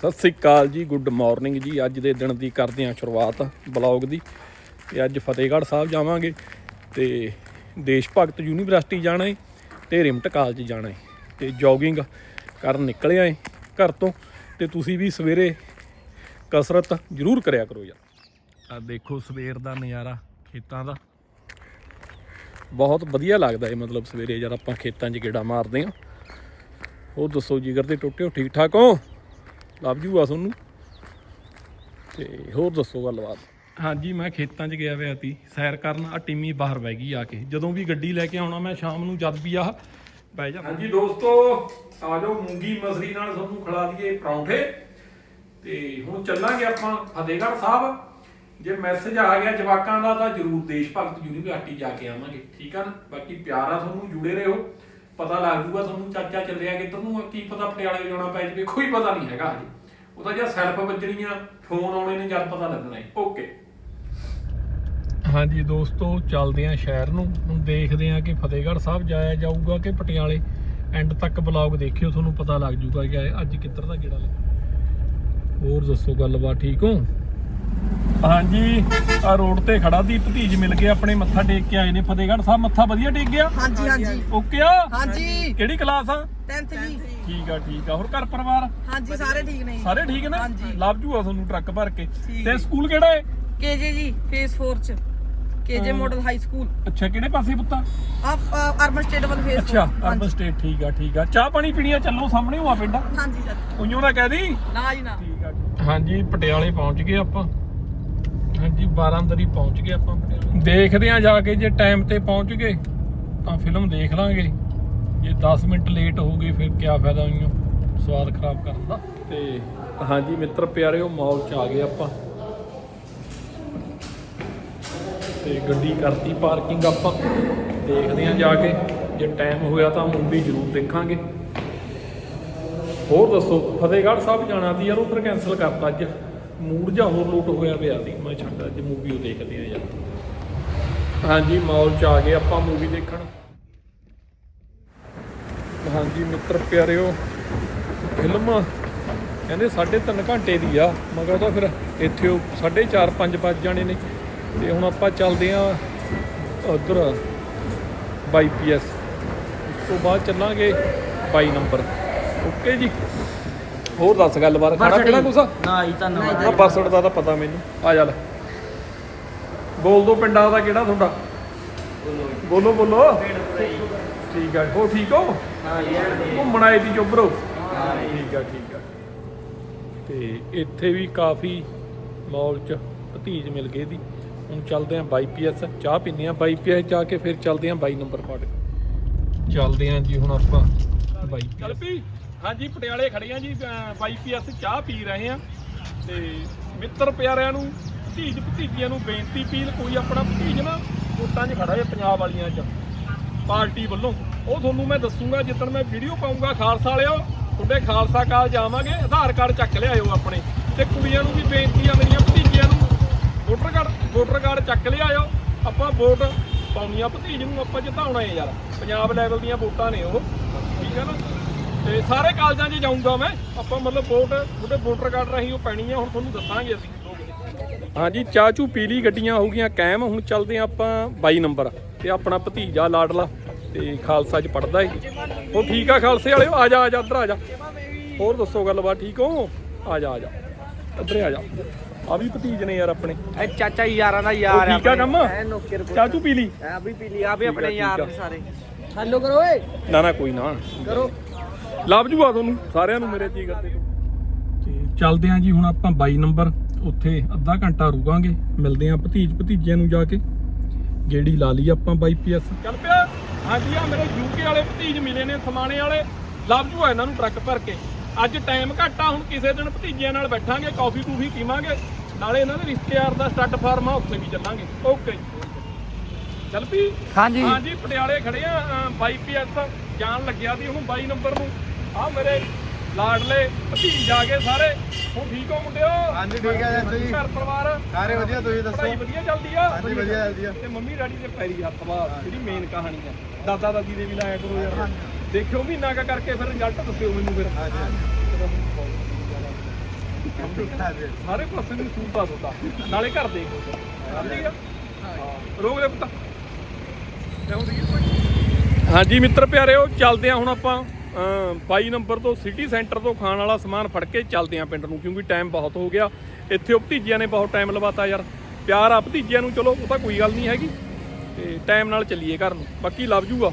ਸਤਿ ਸ੍ਰੀ ਅਕਾਲ ਜੀ, good morning ਜੀ। ਅੱਜ ਦੇ ਦਿਨ ਦੀ ਕਰਦੇ ਹਾਂ ਸ਼ੁਰੂਆਤ ਬਲੌਗ ਦੀ ਤੇ ਅੱਜ ਫਤਿਹਗੜ੍ਹ ਸਾਹਿਬ ਜਾਵਾਂਗੇ ਤੇ ਦੇਸ਼ ਭਗਤ ਯੂਨੀਵਰਸਿਟੀ ਜਾਣਾ ਹੈ ਤੇ ਰਿਮਟ ਕਾਲਜ ਜਾਣਾ ਹੈ ਤੇ ਜੋਗਿੰਗ ਕਰਨ ਨਿਕਲਿਆ ਆਏ ਘਰ ਤੋਂ ਤੇ ਤੁਸੀਂ ਵੀ ਸਵੇਰੇ ਕਸਰਤ ਜ਼ਰੂਰ ਕਰਿਆ ਕਰੋ ਯਾਰ। ਆ ਦੇਖੋ ਸਵੇਰ ਦਾ ਨਜ਼ਾਰਾ ਖੇਤਾਂ ਦਾ। ਬਹੁਤ ਵਧੀਆ ਲੱਗਦਾ ਹੈ ਮਤਲਬ ਸਵੇਰੇ ਯਾਰ ਆਪਾਂ ਖੇਤਾਂ 'ਚ ਗੇੜਾ ਮਾਰਦੇ ਹਾਂ। ਉਹ ਦੱਸੋ, ਜਿਗਰ ਦੇ ਟੁੱਟੇ ਹੋ ਠੀਕ ਠਾਕ ਹੋ? ਲੱਭ ਜੂਗਾ ਤੁਹਾਨੂੰ। ਤੇ ਹੋਰ ਦੱਸੋ ਗੱਲਬਾਤ। ਹਾਂਜੀ ਮੈਂ ਖੇਤਾਂ 'ਚ ਗਿਆ ਹੋਇਆ ਸੀ। ਸੈਰ ਕਰਨ ਆ ਟੀਮੀ ਬਾਹਰ ਬਹਿ ਗਈ ਆ ਕੇ। ਜਦੋਂ ਵੀ ਗੱਡੀ ਲੈ ਕੇ ਆਉਣਾ ਮੈਂ ਸ਼ਾਮ ਨੂੰ ਜਦ ਵੀ ਆ ਬਹਿ ਜਾ। ਹਾਂਜੀ ਦੋਸਤੋ ਆ ਜਾਓ ਮੂੰਗੀ ਮਸਰੀ ਨਾਲ ਤੁਹਾਨੂੰ ਖਿਲਾ ਦਈਏ ਪਰੌਂਠੇ। ਤੇ ਹੁਣ ਚੱਲਾਂਗੇ ਆਪਾਂ ਫਤਿਹਗੜ੍ਹ ਸਾਹਿਬ। ਜੇ ਮੈਸੇਜ ਆ ਗਿਆ ਜਵਾਕਾਂ ਦਾ ਤਾਂ ਜਰੂਰ ਦੇਸ਼ ਭਗਤ ਯੂਨੀਵਰਸਿਟੀ ਜਾ ਕੇ ਆਵਾਂਗੇ। ਠੀਕ ਆ ਨਾ? ਬਾਕੀ ਪਿਆਰ ਆ ਤੁਹਾਨੂੰ ਜੁੜੇ ਰਹੋ। ਪਤਾ ਲੱਗ ਜੂਗਾ ਤੁਹਾਨੂੰ ਚਾਚਾ ਚੱਲਿਆ ਕਿੱਧਰ ਨੂੰ ਆ, ਕੀ ਪਤਾ ਪਟਿਆਲੇ ਜਾਣਾ ਪੈ ਜਾਵੇ ਕੋਈ ਪਤਾ ਨਹੀਂ ਹੈਗਾ ਹਜੇ। ਉਹ ਤਾਂ ਜਾਂ ਸੈਲਫ ਵੱਜਣੀਆਂ ਫੋਨ ਆਉਣੇ ਨੇ ਜਦ ਪਤਾ ਲੱਗਣਾ ਹੈ ਓਕੇ। ਹਾਂਜੀ ਦੋਸਤੋ ਚੱਲਦੇ ਆਂ ਸ਼ਹਿਰ ਨੂੰ। ਹੁਣ ਦੇਖਦੇ ਆਂ ਕਿ ਫਤਿਹਗੜ੍ਹ ਸਾਹਿਬ ਜਾਇਆ ਜਾਊਗਾ ਕਿ ਪਟਿਆਲੇ। ਐਂਡ ਤੱਕ ਬਲੌਗ ਦੇਖਿਓ ਤੁਹਾਨੂੰ ਪਤਾ ਲੱਗ ਜੂਗਾ ਕਿ ਅੱਜ ਕਿੱਧਰ ਦਾ ਗੇੜਾ ਲੱਗਾ। ਹੋਰ ਦੱਸੋ ਗੱਲਬਾਤ ਠੀਕ ਹੋ? ਹਾਂਜੀ ਆ ਰੋਡ ਤੇ ਖੜਾ ਦੀ ਭਤੀਜ ਮਿਲ ਗਏ ਆਪਣੇ ਮੱਥਾ ਟੇਕ ਕੇ ਆਏ ਨੇ। ਫਤਿਹਗੜ੍ਹ ਸਾਹਿਬ ਮੱਥਾ ਵਧੀਆ ਟੇਕ ਗਿਆ? ਹਾਂਜੀ ਹਾਂਜੀ। ਓਕੇ ਆ? ਹਾਂਜੀ। ਕਿਹੜੀ ਕਲਾਸ ਆ? 10th ਜੀ। ਠੀਕ ਆ ਠੀਕ ਆ। ਹੋਰ ਘਰ ਪਰਿਵਾਰ? ਹਾਂਜੀ ਸਾਰੇ ਠੀਕ ਨੇ ਸਾਰੇ ਠੀਕ ਨੇ? ਹਾਂਜੀ। ਲੱਭ ਜੂਗਾ ਤੁਹਾਨੂੰ ਟਰੱਕ ਭਰ ਕੇ। ਠੀਕ। ਤੇ ਹੈ। ਸਕੂਲ ਕਿਹੜਾ ਹੈ ਕੇਜੇ ਜੀ ਫੇਸ 4 ਚ। ਕੇਜੇ ਹਾਂ। ਮਾਡਲ ਹਾਈ ਸਕੂਲ ਅੱਛਾ ਕਿਹੜੇ ਪਾਸੇ ਪੁੱਤਾ? ਆ ਅਰਬਨ ਸਟੇਟ ਵੱਲ ਫੇਸ ਅੱਛਾ ਅਰਬਨ ਸਟੇਟ ਠੀਕ ਆ ਠੀਕ ਆ। ਚਾਹ ਪਾਣੀ ਪੀਣੀ ਆ ਚੱਲੋ ਸਾਹਮਣੇ ਹੋਆ ਪਿੰਡ। ਹਾਂਜੀ ਸਰ। ਉਈਓ ਨਾ ਕਹਿ ਦੀ। ਨਾ ਜੀ ਨਾ। ਠੀਕ ਆ ਹਾਂਜੀ ਪਟਿਆਲੇ ਪਹੁੰਚ ਗਏ ਆਪਾਂ। ਹਾਂਜੀ 12 ਅੰਦਰ ਹੀ ਪਹੁੰਚ ਗਏ ਆਪਾਂ ਪਟਿਆਲੇ। ਦੇਖਦੇ ਆ ਜਾ ਕੇ ਜੇ ਟਾਈਮ ਤੇ ਪਹੁੰਚ ਗਏ ਤਾਂ ਫਿਲਮ ਦੇਖ ਲਾਂਗੇ। ਜੇ 10 ਮਿੰਟ ਲੇਟ ਹੋ ਗਏ, ਫਿਰ ਕੀ ਫਾਇਦਾ ਉਈਓ ਸਵਾਦ ਖਰਾਬ ਕਰਨ ਦਾ। ਤੇ ਹਾਂਜੀ ਮਿੱਤਰ, ਪਿਆਰਿਓ ਮਾਲ ਚ ਆ ਗਏ ਆਪਾਂ। ਤੇ ਗੱਡੀ ਕਰਤੀ ਪਾਰਕਿੰਗ ਆਪਾਂ। ਦੇਖਦੇ ਆ ਜਾ ਕੇ, ਜੇ ਟਾਈਮ ਹੋਇਆ ਤਾਂ ਮੂਵੀ ਜ਼ਰੂਰ ਦੇਖਾਂਗੇ। ਹੋਰ ਦੱਸੋ, ਫਤਿਹਗੜ੍ਹ ਸਾਹਿਬ ਜਾਣਾ ਸੀ ਯਾਰ, ਉਧਰ ਕੈਨਸਲ ਕਰਤਾ ਅੱਜ। ਮੂਡ ਜਾਂ ਹੋਰ ਲੋਟ ਹੋਇਆ ਪਿਆ ਸੀ। ਮੈਂ ਛੱਡ, ਅੱਜ ਮੂਵੀ ਉਹ ਦੇਖਦੇ ਆ ਯਾਰ। ਹਾਂਜੀ ਮਾਲ ਚ ਆ ਗਏ ਆਪਾਂ ਮੂਵੀ ਦੇਖਣ। ਹਾਂਜੀ ਮਿੱਤਰ ਪਿਆਰਿਓ ਫਿਲਮ ਕਹਿੰਦੇ 3.5 ਘੰਟੇ ਦੀ ਆ ਮਗਰ ਤਾਂ ਫਿਰ ਇੱਥੇ 4.5 5 ਵੱਜ ਜਾਣੇ ਨੇ। ਤੇ ਹੁਣ ਆਪਾਂ ਚੱਲਦੇ ਆ ਉਧਰ ਬਾਈ ਪੀਐਸ ਉਸ ਤੋਂ ਬਾਅਦ ਚੱਲਾਂਗੇ 22 ਨੰਬਰ। ਓਕੇ ਜੀ। ਹੋਰ ਦੱਸ ਗੱਲਬਾਤ ਖਾਣਾ ਪੀਣਾ ਕੁਛ ਨਾ ਜੀ ਧੰਨਵਾਦ। ਆ ਬੱਸੜ ਦਾ ਤਾਂ ਪਤਾ ਮੈਨੂੰ। ਆ ਜਾ ਲੈ। ਬੋਲ ਦੋ ਪਿੰਡਾਂ ਦਾ ਕਿਹੜਾ ਤੁਹਾਡਾ? ਬੋਲੋ ਬੋਲੋ। ਠੀਕ ਆ। ਹੋ ਠੀਕ ਹੋ? ਹਾਂ ਜੀ ਘੁੰਮਣ ਆਏ ਦੀ ਚੋਬਰੋ ਠੀਕ ਆ ਠੀਕ ਆ। ਤੇ ਇੱਥੇ ਵੀ ਕਾਫੀ ਮਾਲ ਚ ਭਤੀਜ ਮਿਲ ਗਏ ਦੀ ਹੁਣ ਚੱਲਦੇ ਆਂ ਬਾਈ ਪੀਐਸ ਚਾਹ ਪੀਂਦੇ ਆਂ ਬਾਈ ਪੀਐਸ ਜਾ ਕੇ ਫਿਰ ਚੱਲਦੇ ਆਂ 22 ਨੰਬਰ ਫਾਟਕ ਚੱਲਦੇ ਆਂ ਜੀ ਹੁਣ ਆਪਾਂ ਬਾਈ ਚੱਲ ਪੀ। ਹਾਂਜੀ ਪਟਿਆਲੇ ਖੜੇ ਆਂ ਜੀ ਬਾਈ ਪੀਐਸ ਚਾਹ ਪੀ ਰਹੇ ਆਂ। ਤੇ ਮਿੱਤਰ ਪਿਆਰਿਆਂ ਨੂੰ ਭਤੀਜ ਭਤੀਜੀਆਂ ਨੂੰ ਬੇਨਤੀ ਪੀਲ ਕੋਈ ਆਪਣਾ ਭਤੀਜ ਨਾ ਵੋਟਾਂ 'ਚ ਖੜਾ ਹੈ ਪੰਜਾਬ ਵਾਲੀਆਂ 'ਚ। ਪਾਰਟੀ ਵੱਲੋਂ। ਉਹ ਤੁਹਾਨੂੰ ਮੈਂ ਦੱਸੂਗਾ, ਜਿੱਦਣ ਮੈਂ ਵੀਡੀਓ ਪਾਉਂਗਾ ਖਾਲਸਾ ਵਾਲਿਓ, ਤੁਹਾਡੇ ਖਾਲਸਾ ਕਾਲਜ ਆਵਾਂਗੇ, ਆਧਾਰ ਕਾਰਡ ਚੱਕ ਲਿਆਇਓ ਆਪਣੇ। ਤੇ ਕੁੜੀਆਂ ਨੂੰ ਵੀ ਬੇਨਤੀ ਆ, ਮੇਰੀਆਂ ਭਤੀਜੀਆਂ ਨੂੰ ਵੋਟਰ ਕਾਰਡ ਵੋਟਰ ਕਾਰਡ ਚੱਕ ਲਿਆਇਓ। ਆਪਾਂ ਵੋਟ ਪਾਉਣੀ ਆ ਭਤੀਜ ਨੂੰ, ਆਪਾਂ ਜਿਤਾਉਣਾ ਹੈ ਯਾਰ। ਪੰਜਾਬ ਲੈਵਲ ਦੀਆਂ ਵੋਟਾਂ ਨੇ ਉਹ। ਠੀਕ ਹੈ ਨਾ? ਤੇ ਸਾਰੇ ਕਾਲਜਾਂ 'ਚ ਜਾਊਂਗਾ ਮੈਂ। ਆਪਾਂ ਮਤਲਬ ਵੋਟ ਤੁਹਾਡੇ ਵੋਟਰ ਕਾਰਡ ਰਾਹੀਂ ਉਹ ਪੈਣੀ ਆ, ਹੁਣ ਤੁਹਾਨੂੰ ਦੱਸਾਂਗੇ ਅਸੀਂ। ਹਾਂਜੀ, ਚਾਹ ਚੂ ਪੀ ਗੱਡੀਆਂ ਹੋ ਗਈਆਂ, ਕਾਇਮ। ਹੁਣ ਚੱਲਦੇ ਆਂ ਆਪਾਂ 22 ਨੰਬਰ। ਤੇ ਆਪਣਾ ਭਤੀਜਾ ਲਾਡਲਾ ਤੇ ਖਾਲਸਾ ਚ ਪੜਦਾ ਏ। ਉਹ ਠੀਕ ਆ ਖਾਲਸੇ ਵਾਲਿਓ? ਆ ਜਾ ਆ ਜਾ ਇੱਧਰ ਆ ਜਾ। ਹੋਰ ਦੱਸੋ ਗੱਲਬਾਤ ਠੀਕ ਹੋ? ਆ ਜਾ ਆ ਜਾ। ਇੱਧਰ ਆ ਜਾ। ਆ ਵੀ ਭਤੀਜ ਨੇ ਯਾਰ ਆਪਣੇ। ਇਹ ਚਾਚਾ ਯਾਰਾਂ ਦਾ ਯਾਰ ਠੀਕ ਆ ਕੰਮ? ਐ ਨੌਕਰ ਚਾਹ ਚੂ ਪੀ ਲਈ? ਆ ਵੀ ਪੀ ਲਈ ਆ ਵੀ ਆ, ਆਪਣੇ ਯਾਰ ਆ। ਨੇ ਸਾਰੇ। ਹੈਲੋ ਕਰੋ ਓਏ। ਨਾ ਨਾ ਕੋਈ ਨਾ। ਕਰੋ। ਲੱਭ ਜੂਗਾ ਤੁਹਾਨੂੰ ਸਾਰਿਆਂ ਨੂੰ ਮੇਰੇ ਜੀ ਕਰਦੇ ਤੇ। ਚੱਲਦੇ ਆਂ ਜੀ ਹੁਣ ਆਪਾਂ 22 ਨੰਬਰ। ਉੱਥੇ ਅੱਧਾ ਘੰਟਾ ਰੁਕਾਂਗੇ। ਮਿਲਦੇ ਆਂ ਭਤੀਜ ਭਤੀਜਿਆਂ ਨੂੰ ਜਾ ਕੇ। ਗੇੜੀ ਲਾ ਲਈ ਆਪਾਂ 22 ਪੀਐਸ ਚੱਲ ਪਿਆ। ਹਾਂਜੀ ਆ ਮੇਰੇ ਯੂਕੇ ਵਾਲੇ ਭਤੀਜ ਮਿਲੇ ਨੇ ਸਮਾਣੇ ਵਾਲੇ। ਲੱਭ ਜੂਗਾ ਇਹਨਾਂ ਨੂੰ ਟਰੱਕ ਭਰ ਕੇ। ਅੱਜ ਟਾਈਮ ਘੱਟ ਹੁਣ ਕਿਸੇ ਦਿਨ ਭਤੀਜਿਆਂ ਨਾਲ ਬੈਠਾਂਗੇ ਕਾਫੀ ਕੂਫੀ ਪੀਵਾਂਗੇ। ਨਾਲੇ ਇਹਨਾਂ ਦੇ ਰਿਸ਼ਤੇਦਾਰ ਦਾ ਸਟੱਡ ਫਾਰਮ ਆ ਉੱਥੇ ਵੀ ਚੱਲਾਂਗੇ। ਓਕੇ ਚੱਲ ਪੀ ਹਾਂਜੀ। ਹਾਂਜੀ ਪਟਿਆਲੇ ਖੜੇ ਆ ਬਾਈ ਪੀਐਸ ਜਾਣ ਲੱਗਿਆ ਸੀ ਹੁਣ 22 ਨੰਬਰ ਨੂੰ। ਆ ਮੇਰੇ ਲਾਡਲੇ ਭਤੀਜ ਗਏ ਸਾਰੇ। ਹੁਣ ਠੀਕ ਹੋ ਮੁੰਡਿਓ? ਹਾਂਜੀ, ਠੀਕ ਆ ਚਾਚਾ ਜੀ। ਘਰ ਪਰਿਵਾਰ? ਸਾਰੇ ਵਧੀਆ ਤੁਸੀਂ ਦੱਸੋ? ਪੜ੍ਹਾਈ ਵਧੀਆ ਚੱਲਦੀ ਆ? ਹਾਂਜੀ ਵਧੀਆ ਚੱਲਦੀ ਆ। ਤੇ ਮੰਮੀ ਡੈਡੀ ਦੇ ਪੈਰੀ ਹੱਥ ਵਾ ਜਿਹੜੀ ਮੇਨ ਕਹਾਣੀ ਆ। ਦਾਦਾ ਦਾਦੀ ਦੇ ਵੀ ਲਾਇਆ ਕਰੋ ਯਾਰ। ਦੇਖਿਓ ਮਹੀਨਾ ਕਾ ਕਰਕੇ ਫਿਰ ਰਿਜ਼ਲਟ ਦੱਸਿਓ ਮੈਨੂੰ ਫਿਰ। ਹਾਂਜੀ ਸਾਰੇ ਪਾਸੇ ਨੂੰ ਸੂਤਾ ਸੁਤਾ ਨਾਲੇ ਘਰ ਦੇ ਆ। ਹਾਂ। ਰੋਕ ਲੈ ਪੁੱਤ। ਹਾਂਜੀ ਮਿੱਤਰ ਪਿਆਰਿਓ ਚੱਲਦੇ ਆ ਹੁਣ ਆਪਾਂ। 22 ਨੰਬਰ ਤੋਂ ਸਿਟੀ ਸੈਂਟਰ ਤੋਂ ਖਾਣ ਵਾਲਾ ਸਮਾਨ ਫੜ ਕੇ ਚੱਲਦੇ ਆ ਪਿੰਡ ਨੂੰ ਕਿਉਂਕਿ ਟਾਈਮ ਬਹੁਤ ਹੋ ਗਿਆ। ਇੱਥੇ ਉਹ ਭਤੀਜਿਆਂ ਨੇ ਬਹੁਤ ਟਾਈਮ ਲਵਾਤਾ ਯਾਰ। ਪਿਆਰ ਆ ਭਤੀਜਿਆਂ ਨੂੰ ਚਲੋ ਉਹ ਤਾਂ ਕੋਈ ਗੱਲ ਨਹੀਂ ਹੈਗੀ। ਤੇ ਟਾਈਮ ਨਾਲ ਚੱਲੀਏ ਘਰ ਨੂੰ। ਬਾਕੀ ਲੱਭ ਜੂਗਾ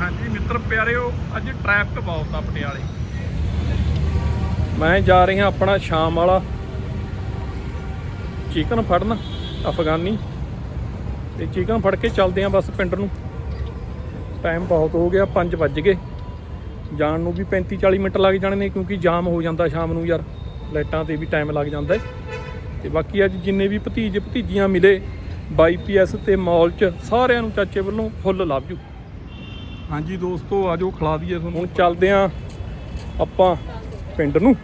ਹਾਂਜੀ ਮਿੱਤਰ ਪਿਆਰਿਓ ਅੱਜ ਟ੍ਰੈਫਿਕ ਬਹੁਤ ਆ ਪਟਿਆਲੇ। ਮੈਂ ਜਾ ਰਿਹਾ ਆਪਣਾ ਸ਼ਾਮ ਵਾਲਾ। ਚਿਕਨ ਫੜਨ ਅਫਗਾਨੀ। ਤੇ ਚਿਕਨ ਫੜ ਕੇ ਚੱਲਦੇ ਆਂ ਬਸ ਪਿੰਡ ਨੂੰ। ਟਾਈਮ ਬਹੁਤ ਹੋ ਗਿਆ 5 ਵੱਜ ਗਏ। ਜਾਣ ਨੂੰ ਵੀ 35 40 ਮਿੰਟ ਲੱਗ ਜਾਣੇ ਨੇ ਕਿਉਂਕਿ ਜਾਮ ਹੋ ਜਾਂਦਾ ਸ਼ਾਮ ਨੂੰ ਯਾਰ ਲਾਈਟਾਂ ਤੇ ਵੀ ਟਾਈਮ ਲੱਗ ਜਾਂਦਾ ਤੇ ਬਾਕੀ ਅੱਜ ਜਿੰਨੇ ਵੀ ਭਤੀਜ ਭਤੀਜੀਆਂ ਮਿਲੇ ਬਾਈ ਪੀਐਸ ਤੇ ਮਾਲ 'ਚ ਸਾਰਿਆਂ ਨੂੰ ਚਾਚੇ ਵੱਲੋਂ ਫੁੱਲ ਲੱਭ ਜੂ ਹਾਂਜੀ ਦੋਸਤੋ ਆਜੋ ਖਿਲਾ ਦਈਏ ਤੁਹਾਨੂੰ। ਹੁਣ ਚੱਲਦੇ ਆਂ ਆਪਾਂ ਪਿੰਡ ਨੂੰ।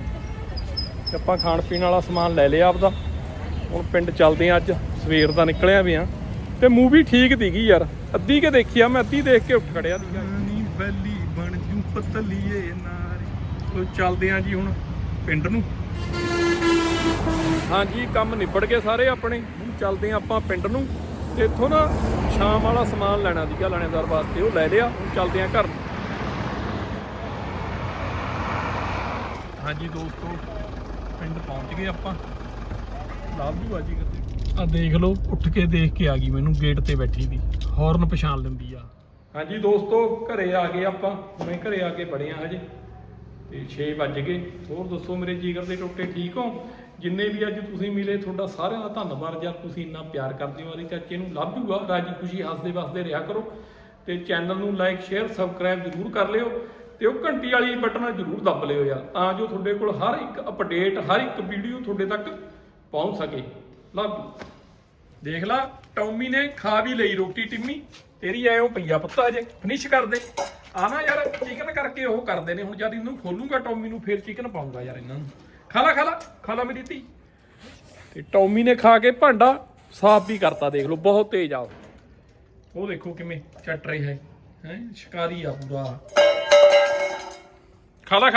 ਤੇ ਆਪਾਂ ਖਾਣ ਪੀਣ ਵਾਲਾ ਸਮਾਨ ਲੈ ਲਿਆ ਆਪਦਾ। ਹੁਣ ਪਿੰਡ ਚੱਲਦੇ ਆਂ ਅੱਜ ਸਵੇਰ ਦਾ ਨਿਕਲਿਆ ਵੀ ਆ। ਤੇ ਮੂਵੀ ਠੀਕ ਦੀਗੀ ਯਾਰ। ਅੱਧੀ ਕੇ ਦੇਖੀ ਆ ਮੈਂ ਅੱਧੀ ਦੇਖ ਕੇ ਉੱਠ ਖੜਿਆ ਸੀਗਾ ਨੀ ਜੂ ਪਤਲੀਏ ਨਾਰੀ ਉਹ ਚੱਲਦੇ ਆਂ ਜੀ ਹੁਣ ਪਿੰਡ ਨੂੰ। ਹਾਂਜੀ ਕੰਮ ਨਿਬੜ ਗਏ ਸਾਰੇ ਆਪਣੇ। ਹੁਣ ਚੱਲਦੇ ਆਂ ਆਪਾਂ ਪਿੰਡ ਨੂੰ। ਤੇ ਇੱਥੋਂ ਨਾ ਸ਼ਾਮ ਵਾਲਾ ਸਮਾਨ ਲੈਣਾ ਸੀਗਾ ਲਾਣੇਦਾਰ ਵਾਸਤੇ ਉਹ ਲੈ ਲਿਆ। ਹੁਣ ਚੱਲਦੇ ਆਂ ਘਰ ਹਾਂਜੀ ਦੋਸਤੋ ਪਿੰਡ ਪਹੁੰਚ ਗਏ ਆਪਾਂ। ਲਾਭ ਜੂ ਆਜੀ ਕਿਤੇ ਆ ਦੇਖ ਲਓ ਉੱਠ ਕੇ ਦੇਖ ਕੇ ਆ ਗਈ ਮੈਨੂੰ ਗੇਟ ਤੇ ਬੈਠੀ ਦੀ। ਹਾਰਨ ਪਛਾਣ ਲੈਂਦੀ ਆ। ਹਾਂਜੀ ਦੋਸਤੋ, ਘਰੇ ਆ ਗਏ ਆਪਾਂ। ਮੈਂ ਘਰੇ ਆ ਕੇ ਬੜੇ ਆ ਹਜੇ। ਤੇ 6 ਵੱਜ ਗਏ। ਹੋਰ ਦੱਸੋ ਮੇਰੇ ਜੀਗਰ ਦੇ ਟੋਟੇ ਠੀਕ ਹੋ? ਜਿੰਨੇ ਵੀ ਅੱਜ ਤੁਸੀਂ ਮਿਲੇ, ਤੁਹਾਡਾ ਸਾਰਿਆਂ ਦਾ ਧੰਨਵਾਦ। ਜਦ ਤੁਸੀਂ ਇੰਨਾ ਪਿਆਰ ਕਰਦੇ ਹੋ ਅਰੇ ਚਾਚੇ ਨੂੰ, ਲੱਭ ਜੂਗਾ। ਰਾਜੀ ਖੁਸ਼ੀ, ਹੱਸਦੇ ਵਸਦੇ ਰਿਹਾ ਕਰੋ। ਤੇ ਚੈਨਲ ਨੂੰ ਲਾਈਕ, ਸ਼ੇਅਰ, ਸਬਸਕ੍ਰਾਈਬ ਜ਼ਰੂਰ ਕਰ ਲਿਓ। ਤੇ ਉਹ ਘੰਟੀ ਵਾਲੀ ਬਟਨ ਜ਼ਰੂਰ ਦੱਬ ਲਿਓ ਯਾਰ, ਤਾਂ ਜੋ ਤੁਹਾਡੇ ਕੋਲ ਹਰ ਇੱਕ ਅਪਡੇਟ ਹਰ ਇੱਕ ਵੀਡੀਓ ਤੁਹਾਡੇ ਤੱਕ ਪਹੁੰਚ ਸਕੇ। ਲੱਭ ਦੇਖ ਲਾ। ਟੌਮੀ ਨੇ ਖਾ ਵੀ ਲਈ ਰੋਟੀ ਟਿੰਮੀ। ਤੇਰੀ ਐ ਉਹ ਪਈਆ ਪੁੱਤਾ ਅਜੇ ਫਿਨਿਸ਼ ਕਰ ਦੇ। ਆ ਨਾ ਯਾਰ ਚਿਕਨ ਕਰਕੇ ਉਹ ਕਰਦੇ ਨੇ, ਹੁਣ ਜਦ ਇਹਨੂੰ ਖੋਲੂਗਾ ਟੌਮੀ ਨੂੰ, ਫੇਰ ਚਿਕਨ ਪਾਉਂਗਾ ਯਾਰ ਇਹਨਾਂ ਨੂੰ। ਖਾਲਾ ਖਾਲਾ ਖਾਲਾ ਖਾ ਮੇਰੀ ਧੀ। ਤੇ ਟੌਮੀ ਨੇ ਖਾ ਕੇ ਭਾਂਡਾ ਸਾਫ਼ ਵੀ ਕਰਤਾ, ਦੇਖ ਲਓ, ਬਹੁਤ ਤੇਜ਼ ਆ ਉਹ। ਦੇਖੋ ਕਿਵੇਂ ਚੱਟ ਰਿਹਾ ਹੈ ਹੈ, ਸ਼ਿਕਾਰੀ ਆ ਪੂਰਾ। ਖਾਲਾ